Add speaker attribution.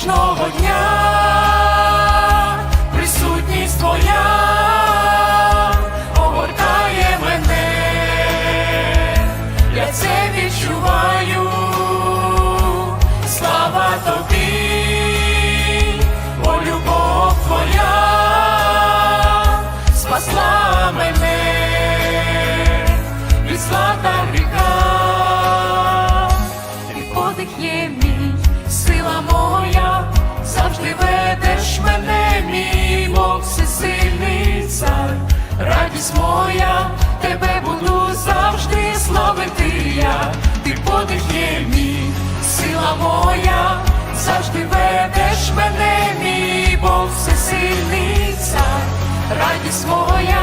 Speaker 1: кожного дня, присутність твоя огортає мене, я це відчуваю, слава тобі, о любов твоя спасла мене. Від зла та гріха. Твій подих є мій, сила моя, радість моя, тебе буду завжди славити я, ти подих є мій, сила моя, завжди ведеш мене, мій Бог всесильний цар, радість моя,